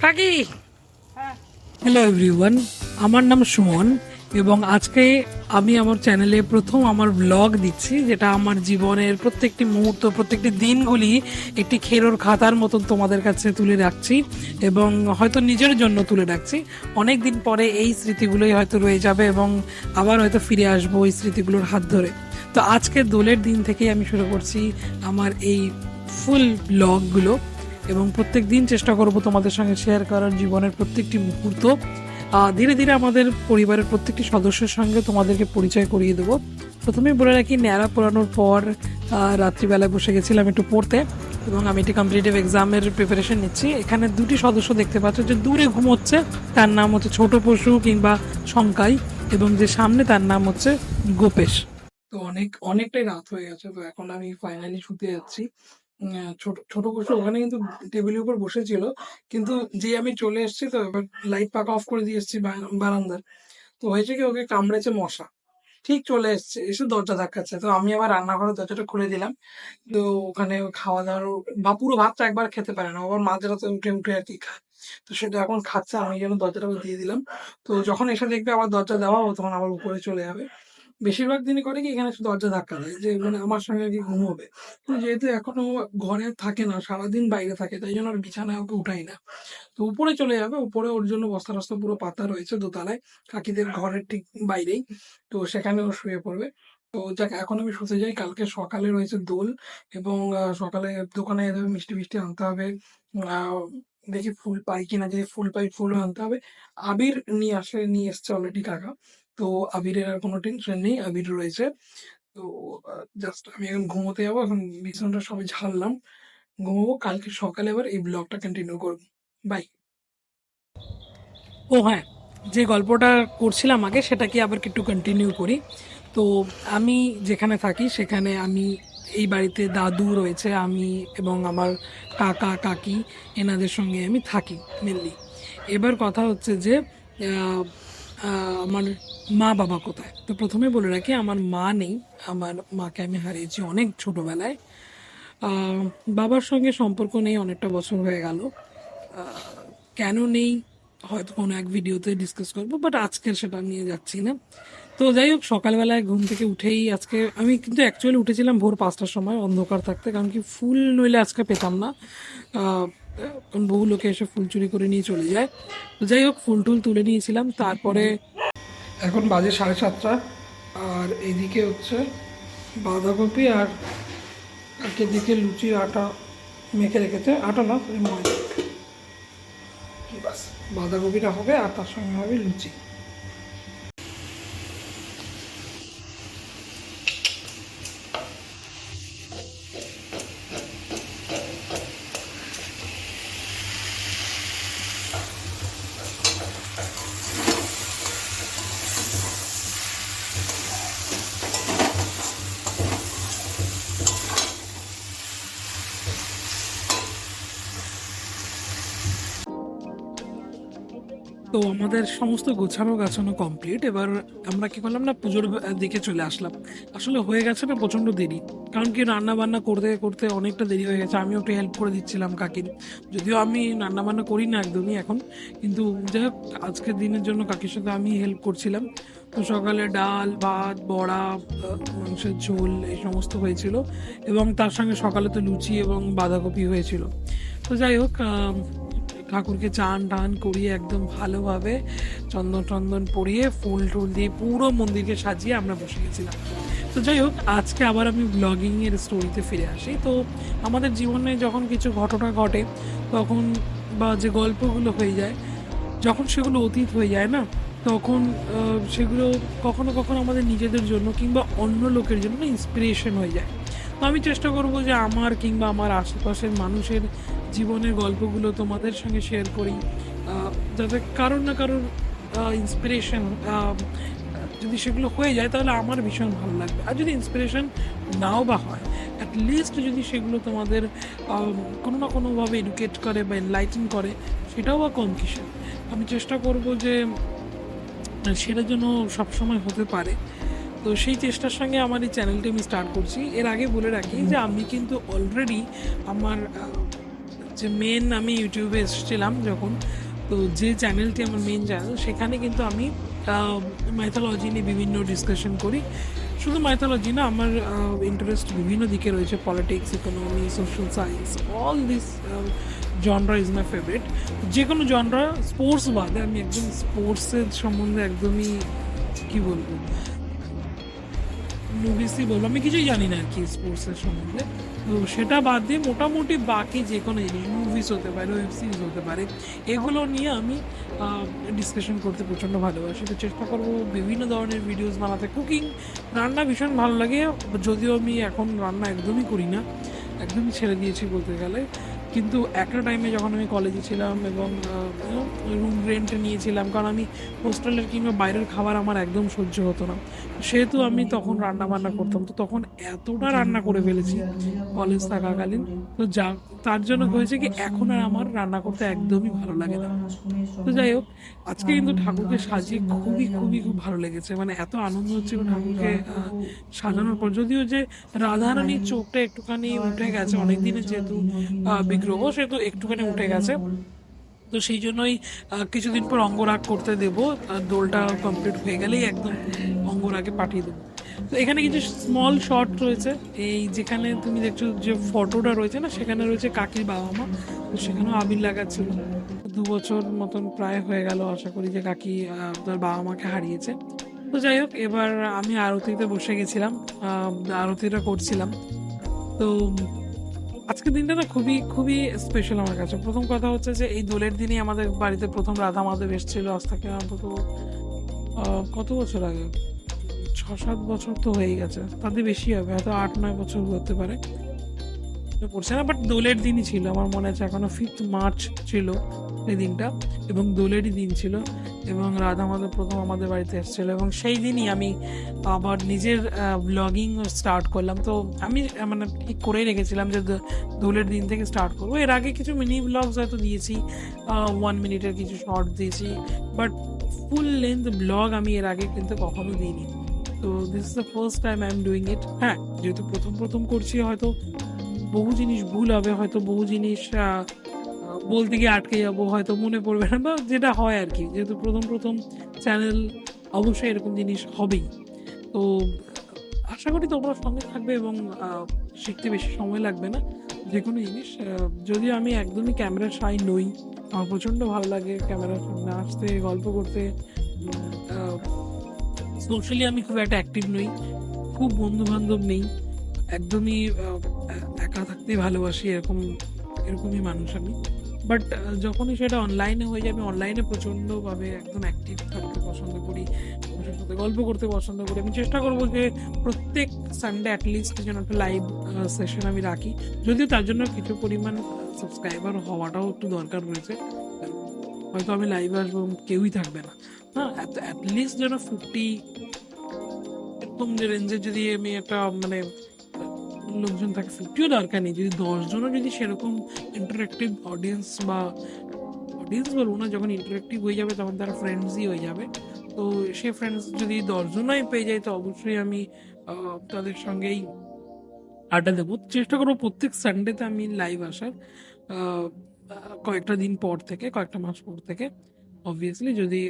কাকি hello everyone আমার নাম সুমন এবং আজকে আমি আমার চ্যানেলে প্রথম আমার ব্লগ দিচ্ছি যেটা আমার জীবনের প্রত্যেকটি মুহূর্ত প্রত্যেকটি দিনগুলি একটি খেরোর খাতার মতন তোমাদের কাছে তুলে রাখছি এবং হয়তো নিজের জন্য তুলে রাখছি। অনেক দিন পরে এই স্মৃতিগুলোই হয়তো রয়ে যাবে এবং আবার হয়তো ফিরে আসব ওই স্মৃতিগুলোর হাত ধরে। তো আজকে দোলের দিন থেকেই আমি শুরু করছি আমার এই ফুল ব্লগগুলো এবং প্রত্যেক দিন চেষ্টা করব তোমাদের সঙ্গে শেয়ার করার জীবনের প্রত্যেকটি মুহূর্ত। ধীরে ধীরে আমাদের পরিবারের প্রত্যেকটি সদস্যের সঙ্গে তোমাদেরকে পরিচয় করিয়ে দেবো। প্রথমেই বলে রাখি, ন্যাড়া পড়ানোর পর রাত্রিবেলায় বসে গেছিলাম একটু পড়তে এবং আমি একটি কম্পিটিটিভ এক্সামের প্রিপারেশন নিচ্ছি। এখানে দুটি সদস্য দেখতে পাচ্ছ, যে দূরে ঘুমোচ্ছে, তার নাম হচ্ছে ছোট পশু কিংবা শঙ্কাই এবং যে সামনে তার নাম হচ্ছে গোপেশ। তো অনেক, অনেকটাই রাত হয়ে গেছে, তো এখন আমি ফাইনালি শুতে যাচ্ছি। ছোট ছোট বসে ওখানে কিন্তু টেবিলের উপর বসেছিল। কিন্তু যে আমি চলে এসেছি তো, এবার লাইট পাকা অফ করে দিয়ে এসেছি বারান্দার। তো হয়েছে কি, ওকে কামড়েছে মশা। ঠিক চলে এসছে, এসে দরজা ধাক্কাচ্ছে তো আমি আবার রান্নাঘরের দরজাটা খুলে দিলাম। তো ওখানে খাওয়া দাওয়ার বা পুরো ভাতটা একবার খেতে পারে না। আবার মাঝরাতে উঠে উঠে আর কি খায়। তো সেটা এখন খাচ্ছে, আমি যেন দরজাটা দিয়ে দিলাম। তো যখন এসে দেখবে আবার দরজা দেওয়া তখন আবার উপরে চলে যাবে। বেশিরভাগ দিনই করে কি এখানে শুধু দরজা ধাক্কা দেয়, যে মানে আমার সঙ্গে কি ঘুমোবে। কিন্তু যেহেতু এখনও ঘরে থাকে না, সারাদিন বাইরে থাকে, তাই জন্য আর বিছানায় ওকে উঠাই না। তো উপরে চলে যাবে, উপরে ওর জন্য বস্তা টস্তা পুরো পাতা রয়েছে দোতলায়, কাকিদের ঘরের ঠিক বাইরেই। তো সেখানে ও শুয়ে পড়বে। তো যাক, এখন আমি শুতে যাই, কালকে সকালে রয়েছে দোল এবং সকালে দোকানে যেতে হবে মিষ্টি মিষ্টি আনতে হবে। দেখি ফুল পাই কিনা, যদি ফুল পাই ফুলও আনতে হবে। আবির নিয়ে আসে, নিয়ে এসছে অলরেডি কাকা। তো আবিরের আর কোনো টেনশন নেই, আবির রয়েছে। তো জাস্ট আমি এখন ঘুমোতে যাব, এখন বিছানাটা সবাই ঝাড়লাম। ঘুমাবো, কালকে সকালে এবার এই ব্লগটা কন্টিনিউ করব। বাই ও হ্যাঁ যে গল্পটা করছিলাম আগে সেটাকে আবার একটু কন্টিনিউ করি? তো আমি যেখানে থাকি, সেখানে আমি এই বাড়িতে দাদু রয়েছে, আমি এবং আমার কাকা, কাকি, এনাদের সঙ্গে আমি থাকি মেনলি এবার কথা হচ্ছে যে আমার মা বাবা কোথায়? তো প্রথমে বলে রাখি, আমার মা নেই। আমার মাকে আমি হারিয়েছি অনেক ছোটবেলায়। বাবার সঙ্গে সম্পর্ক নেই, অনেকটা বছর হয়ে গেল। কেন নেই, হয়তো কোনো এক ভিডিওতে ডিসকাস করব বাট আজকের সেটা নিয়ে যাচ্ছি না। তো যাই হোক, সকালবেলায় ঘুম থেকে উঠেই আজকে আমি কিন্তু অ্যাকচুয়ালি উঠেছিলাম ভোর পাঁচটার সময়, অন্ধকার থাকতে, কারণ কি ফুল নইলে আজকে পেতাম না। বহু লোকে এসে ফুল চুরি করে নিয়ে চলে যায়। তো যাই হোক ফুল টুল তুলে নিয়েছিলাম। তারপরে এখন বাজে সাড়ে সাতটা। আর এদিকে হচ্ছে বাঁধাকপি আর একের দিকে লুচি আটা মেখে রেখেছে। আটা না sorry, ময়দা। বাস বাঁধাকপিটা হবে আর তার সঙ্গে হবে লুচি। তো আমাদের সমস্ত গোছানো গাছানো কমপ্লিট এবার আমরা কি করলাম না, পুজোর দিকে চলে আসলাম। আসলে হয়ে গেছে না প্রচণ্ড দেরি। কারণ কি রান্না বান্না করতে করতে অনেকটা দেরি হয়ে গেছে। আমিও একটু হেল্প করে দিচ্ছিলাম কাকির। যদিও আমি রান্না বান্না করি না একদমই এখন। কিন্তু যাই হোক, আজকের দিনের জন্য কাকির সাথে আমি হেল্প করছিলাম। তো সকালে ডাল, ভাত, বড়া মাংসের ঝোল এই সমস্ত হয়েছিল। এবং তার সঙ্গে সকালে তো লুচি এবং বাঁধাকপি হয়েছিল। তো যাই হোক ঠাকুরকে চান টান করিয়ে একদম ভালোভাবে চন্দন টন্দন পরিয়ে ফুল টুল দিয়ে পুরো মন্দিরকে সাজিয়ে আমরা বসে গেছিলাম। তো যাই হোক, আজকে আবার আমি ব্লগিংয়ের স্টোরিতে ফিরে আসি। তো আমাদের জীবনে যখন কিছু ঘটনা ঘটে, তখন বা যে গল্পগুলো হয়ে যায়, যখন সেগুলো অতীত হয়ে যায় না, তখন সেগুলো কখনো কখনো আমাদের নিজেদের জন্য কিংবা অন্য লোকের জন্য ইন্সপিরেশন হয়ে যায়। তো আমি চেষ্টা করব যে আমার কিংবা আমার আশেপাশের মানুষের জীবনের গল্পগুলো তোমাদের সঙ্গে শেয়ার করি। যাতে কারোর না কারোর ইন্সপিরেশন যদি সেগুলো হয়ে যায় তাহলে আমার ভীষণ ভালো লাগবে। আর যদি ইন্সপিরেশন নাও বা হয় অ্যাট লিস্ট যদি সেগুলো তোমাদের কোনো না কোনোভাবে এডুকেট করে বা এনলাইটেন করে সেটাও বা কম কিসের? আমি চেষ্টা করব যে সেটা যেন সবসময় হতে পারে। তো সেই চেষ্টার সঙ্গে আমার এই চ্যানেলটি আমি স্টার্ট করছি। এর আগে বলে রাখি যে আমি কিন্তু অলরেডি আমার যে মেন আমি ইউটিউবে এসেছিলাম যখন। তো যে চ্যানেলটি আমার মেন চ্যানেল সেখানে কিন্তু আমি মাইথোলজি নিয়ে বিভিন্ন ডিসকাশন করি। শুধু মাইথোলজি না, আমার ইন্টারেস্ট বিভিন্ন দিকে রয়েছে। Politics economy social science all this genre is my favourite যে কোনো জনরা স্পোর্টস বাদে, আমি একদম স্পোর্টসের সম্বন্ধে একদমই, কি বলব? মুভিসই বলব, আমি কিছুই জানি না আর কি স্পোর্টসের সম্বন্ধে। সেটা বাদ দিয়ে মোটামুটি বাকি যে কোনো জিনিস মুভিস হতে পারে ওয়েব সিরিজ হতে পারে, এগুলো নিয়ে আমি ডিসকাশন করতে প্রচণ্ড ভালোবাসি। তো চেষ্টা করব বিভিন্ন ধরনের ভিডিওস বানাতে। কুকিং রান্না ভীষণ ভালো লাগে, যদিও আমি এখন রান্না একদমই করি না, একদমই ছেড়ে দিয়েছি বলতে গেলে। কিন্তু একটা টাইমে যখন আমি কলেজে ছিলাম এবং রুম রেন্টে নিয়েছিলাম, কারণ আমি হোস্টেলের কিংবা বাইরের খাবার আমার একদম সহ্য হতো না। সেহেতু আমি তখন রান্না বান্না করতাম, তো তখন এতটা রান্না করে ফেলেছি কলেজ থাকাকালীন। তো যা, তার জন্য হয়েছে কি, এখন আর আমার রান্না করতে একদমই ভালো লাগে না। তো যাই হোক, আজকে কিন্তু ঠাকুরকে সাজিয়ে খুবই খুবই, খুব ভালো লেগেছে। মানে এত আনন্দ হচ্ছে ঠাকুরকে সাজানোর পর। যদিও যে রাধারানীর চোখটা একটুখানি উঠে গেছে অনেক দিনের যেহেতু বিগ্রহ, সেহেতু একটুখানি উঠে গেছে। তো সেই জন্যই কিছুদিন পর অঙ্গরাগ করতে দেব। দোলটা কমপ্লিট হয়ে গেলেই একদম অঙ্গরাগে পাঠিয়ে দেবো। তো এখানে কিছু স্মল শর্ট রয়েছে। এই যেখানে তুমি দেখছ যে ফটোটা রয়েছে না, সেখানে রয়েছে কাকির বাবা মা তো সেখানেও আবির লাগাচ্ছিল। দু বছর মতন প্রায় হয়ে গেল, আশা করি যে কাকি তার বাবা মাকে হারিয়েছে। তো যাই হোক, এবার আমি আরতিতে বসে গেছিলাম। আরতিটা করছিলাম। তো আজকের দিনটা না খুবই খুবই স্পেশাল আমার কাছে। প্রথম কথা হচ্ছে যে এই দোলের দিনই আমাদের বাড়িতে প্রথম রাধা মাধব এসেছিল। আজ থেকে অন্তত কত বছর আগে? ছ সাত বছর তো হয়ে গেছে। তাদের বেশি হবে, হয়তো আট নয় বছর হতে পারে। পড়ছে না বাট দোলের দিনই ছিল। আমার মনে আছে এখনও ফিফথ মার্চ ছিল। এই দিনটা এবং দোলেরই দিন ছিল এবং রাধা মাধব প্রথম আমাদের বাড়িতে এসেছিল এবং সেই দিনই আমি আবার নিজের ব্লগিং স্টার্ট করলাম। তো আমি মানে ঠিক করেই রেখেছিলাম যে দোলের দিন থেকে স্টার্ট করব। এর আগে কিছু মিনি ব্লগস হয়তো দিয়েছি ওয়ান মিনিটের কিছু শর্ট দিয়েছি বাট ফুল লেন্থ ব্লগ আমি এর আগে কিন্তু কখনো দিইনি। তো this is the first time I am doing it হ্যাঁ যেহেতু প্রথম প্রথম করছি, হয়তো বহু জিনিস ভুল হবে, হয়তো বহু জিনিস বলতে গিয়ে আটকে যাব, হয়তো মনে পড়বে না, বা যেটা হয় আর কি। যেহেতু প্রথম প্রথম চ্যানেল অবশ্যই এরকম জিনিস হবেই। তো আশা করি তোমরা সঙ্গে থাকবে এবং শিখতে বেশি সময় লাগবে না। যে কোনো জিনিস যদিও আমি একদমই ক্যামেরার সাই নই, আমার প্রচণ্ড ভালো লাগে ক্যামেরার সামনে আসতে, গল্প করতে সোশ্যালি আমি খুব একটা অ্যাক্টিভ নই, খুব বন্ধু বান্ধব নেই, একদমই একা থাকতেই ভালোবাসি এরকম, এরকমই মানুষ আমি। বাট যখনই সেটা অনলাইনে হয়ে যাবে অনলাইনে প্রচণ্ডভাবে একদম অ্যাক্টিভ থাকতে পছন্দ করি, মানুষের সাথে গল্প করতে পছন্দ করি। আমি চেষ্টা করব যে প্রত্যেক সানডে অ্যাটলিস্ট যেন একটা লাইভ সেশন আমি রাখি। যদিও তার জন্য কিছু পরিমাণ সাবস্ক্রাইবার হওয়াটাও একটু দরকার রয়েছে। হয়তো আমি লাইভে আসব কেউই থাকবে না। হ্যাঁ অ্যাটলিস্ট যেন ফিফটি এরকম যে রেঞ্জের যদি আমি একটা মানে লোকজন থাকে ফিফটিও দরকার নেই। যদি দশজনও যদি সেরকম ইন্টারেক্টিভ অডিয়েন্স বা অডিয়েন্স বলব না, যখন ইন্টারেক্টিভ হয়ে যাবে তখন তারা ফ্রেন্ডসই হয়ে যাবে। তো সে ফ্রেন্ডস যদি দশজনই পেয়ে যায়, তো অবশ্যই আমি তাদের সঙ্গেই আড্ডা দেবো। চেষ্টা করব প্রত্যেক সানডেতে আমি লাইভ আসার কয়েকটা দিন পর থেকে, কয়েকটা মাস পর থেকে। অবভিয়াসলি যদি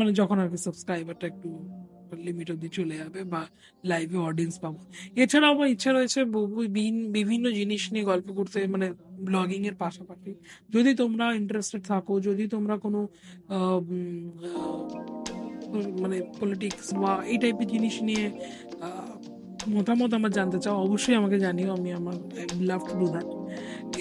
মানে যখন আর কি সাবস্ক্রাইবারটা একটু লিমিট অব্দি চলে যাবে বা লাইভে অডিয়েন্স পাবো। এছাড়াও আমার ইচ্ছা রয়েছে বিভিন্ন জিনিস নিয়ে গল্প করতে মানে ব্লগিং এর পাশাপাশি। যদি তোমরা ইন্টারেস্টেড থাকো, যদি তোমরা কোনো মানে পলিটিক্স বা এই টাইপের জিনিস নিয়ে মতামত আমার জানতে চাও, অবশ্যই আমাকে জানিও, আমি আমার লাভ টু ডু দ্যাট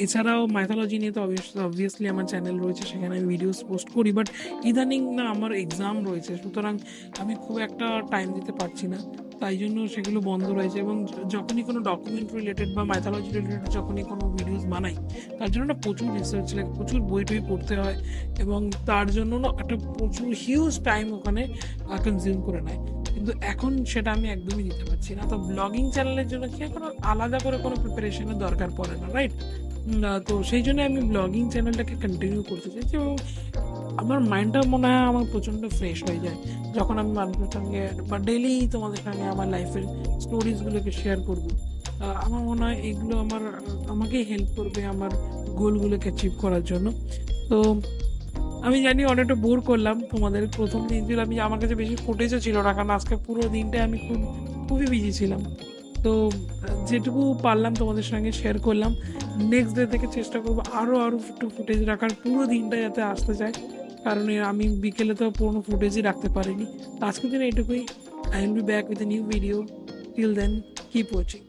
এছাড়াও মাইথোলজি নিয়ে তো অবভিয়াসলি আমার চ্যানেল রয়েছে, সেখানে আমি ভিডিওস পোস্ট করি বাট ইদানিং না আমার এক্সাম রয়েছে, সুতরাং আমি খুব একটা টাইম দিতে পারছি না। তাই জন্য সেগুলো বন্ধ রয়েছে এবং যখনই কোনো ডকুমেন্ট রিলেটেড বা মাইথোলজি রিলেটেড যখনই কোনো ভিডিওস বানাই, তার জন্য না প্রচুর রিসার্চ লাগে, প্রচুর বই টই পড়তে হয় এবং তার জন্য না একটা প্রচুর হিউজ টাইম ওখানে কনজিউম করে নেয়। কিন্তু এখন সেটা আমি একদমই দিতে পারছি না। তো ব্লগিং চ্যানেলের জন্য কি কোনো আলাদা করে কোনো প্রিপারেশনের দরকার পড়ে না রাইট তো সেই জন্য আমি ব্লগিং চ্যানেলটাকে কন্টিনিউ করতে চাইছি এবং আমার মাইন্ডটা মনে হয় আমার প্রচণ্ড ফ্রেশ হয়ে যায়। যখন আমি মানুষের সঙ্গে বা ডেলি তোমাদের সঙ্গে আমার লাইফের স্টোরিজগুলোকে শেয়ার করব আমার মনে হয় এগুলো আমার, আমাকেই হেল্প করবে আমার গোলগুলোকে অ্যাচিভ করার জন্য। তো আমি জানি অনেকটা বোর করলাম তোমাদের প্রথম দিন ছিল, আমি আমার কাছে বেশি ফুটেজও ছিল না, কারণ আজকে পুরো দিনটাই আমি খুব, খুবই বিজি ছিলাম। তো যেটুকু পারলাম তোমাদের সঙ্গে শেয়ার করলাম। নেক্সট ডে থেকে চেষ্টা করব আরও আরও একটু ফুটেজ রাখার, পুরো দিনটা যাতে আসতে চায় কারণ আমি বিকেলে তো পুরোনো ফুটেজই রাখতে পারিনি। আজকের দিনে এটুকুই I will be back with a new video till then keep watching